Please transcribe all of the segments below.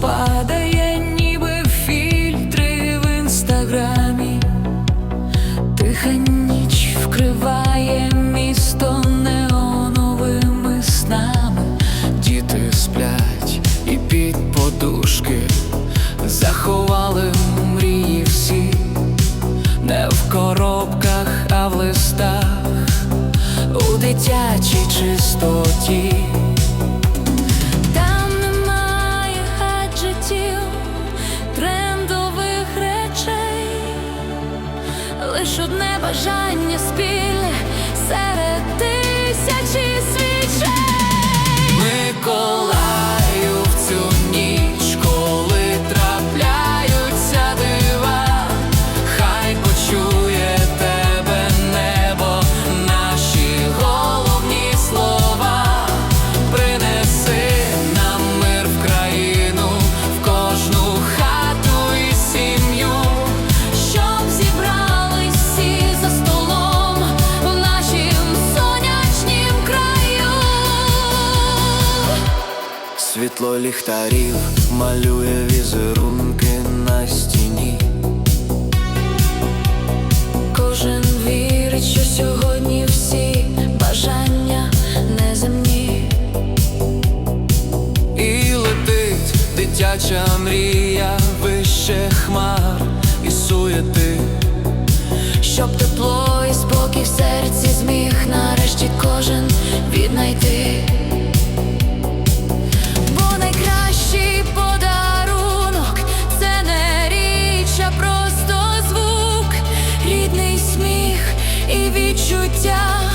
падає, ніби фільтри в інстаграмі, тиха ніч вкриває місто неоновими снами, діти сплять і під подушки. Заховали мрії всі, не в коробках, а в листах, у дитячій чистоті. лиш одне бажання спільне. Світло ліхтарів малює візерунки на стіні. Кожен вірить, що сьогодні всі бажання неземні. І летить дитяча мрія, вище хмар і суєти. відчуття.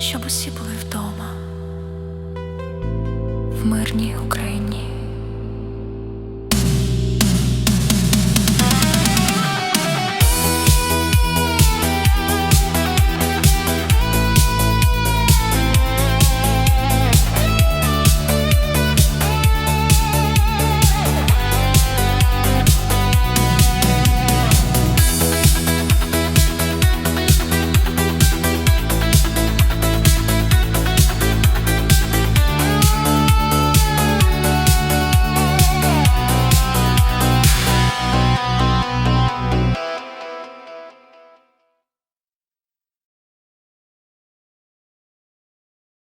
щоб усі були вдома в мирній Україні.